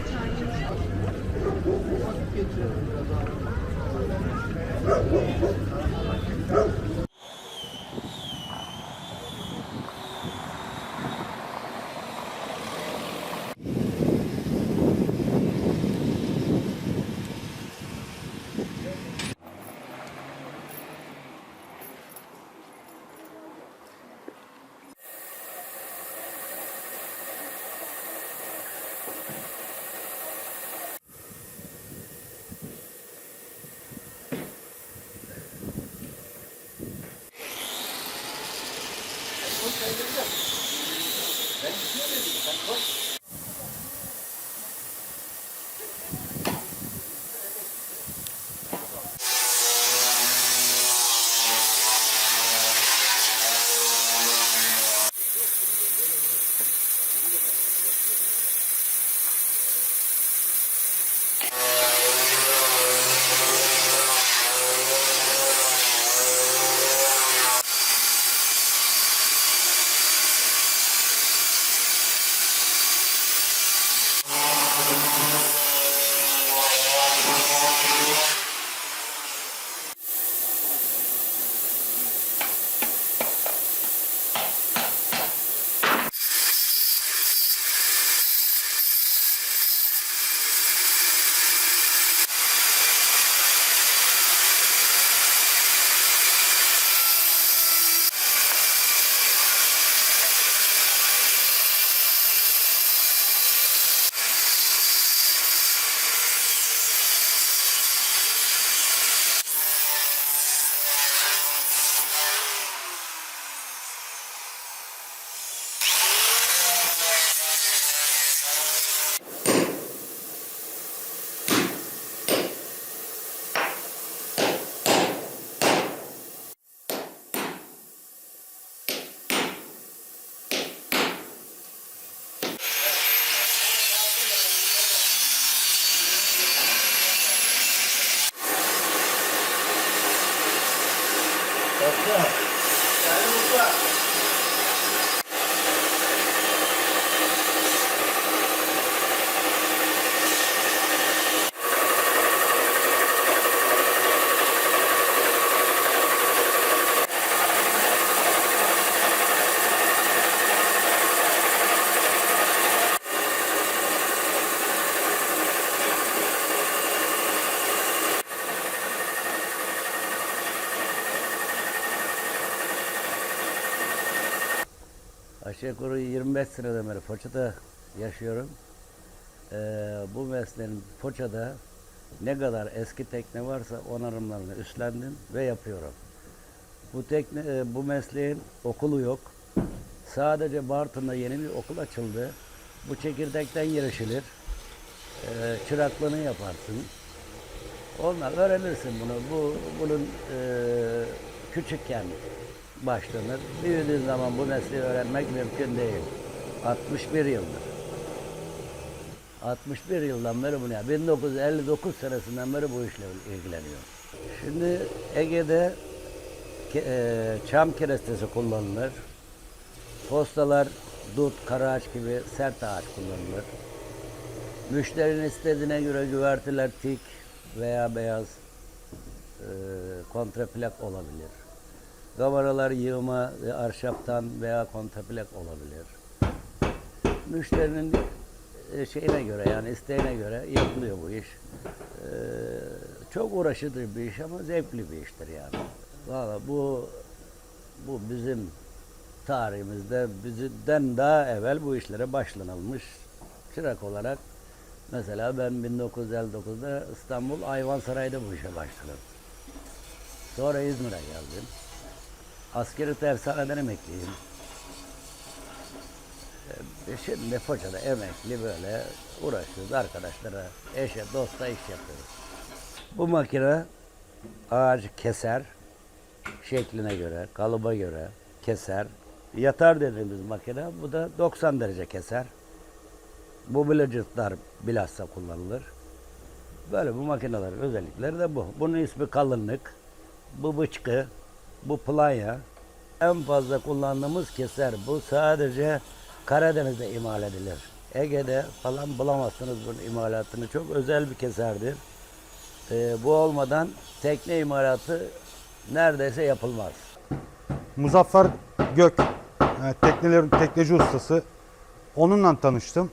geçen gün. ¿Ven? Yeah. Aşağı yukarı 25 seneden beri Foça'da yaşıyorum. Ee, bu mesleğin Foça'da ne kadar eski tekne varsa onarımlarını üstlendim ve yapıyorum. Bu tekne, e, bu mesleğin okulu yok. Sadece Bartın'da yeni bir okul açıldı. Bu çekirdekten girişilir. Ee, çıraklığını yaparsın. Onlar öğrenirsin bunu. Bu bunun e, küçükken başlanır. Büyüdüğün zaman bu mesleği öğrenmek mümkün değil. 61 yıldır. 61 yıldan beri bunu ya 1959 senesinden beri bu işle ilgileniyorum. Şimdi Ege'de e, çam kerestesi kullanılır. Postalar dut, karaağaç gibi sert ağaç kullanılır. Müşterinin istediğine göre güverteler tik veya beyaz e, kontraplak olabilir. Gavaralar yığma ve ahşaptan veya kontraplak olabilir. Müşterinin e, şeyine göre yani isteğine göre yapılıyor bu iş. E, çok uğraşıdır bir iş ama zevkli bir iştir yani. Valla bu bu bizim tarihimizde bizden daha evvel bu işlere başlanılmış çırak olarak mesela ben 1959'da İstanbul Ayvansaray'da bu işe başladım. Sonra İzmir'e geldim. Askeri tersaneden emekliyim. Ee, Şimdi Foça'da emekli böyle uğraşıyoruz arkadaşlara, eşe, dosta iş yapıyoruz. Bu makine ağacı keser, şekline göre, kalıba göre keser. Yatar dediğimiz makine bu da 90 derece keser. Bu bilacıtlar bilhassa kullanılır. Böyle bu makinelerin özellikleri de bu. Bunun ismi kalınlık, bu bıçkı, bu planya. En fazla kullandığımız keser bu sadece Karadeniz'de imal edilir. Ege'de falan bulamazsınız bunun imalatını. Çok özel bir keserdir. Ee, bu olmadan tekne imalatı neredeyse yapılmaz. Muzaffer Gök, yani teknelerin tekneci ustası. Onunla tanıştım.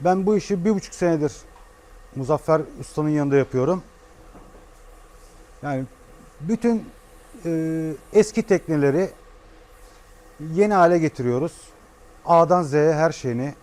Ben bu işi bir buçuk senedir Muzaffer Usta'nın yanında yapıyorum. Yani bütün e, eski tekneleri yeni hale getiriyoruz. A'dan Z'ye her şeyini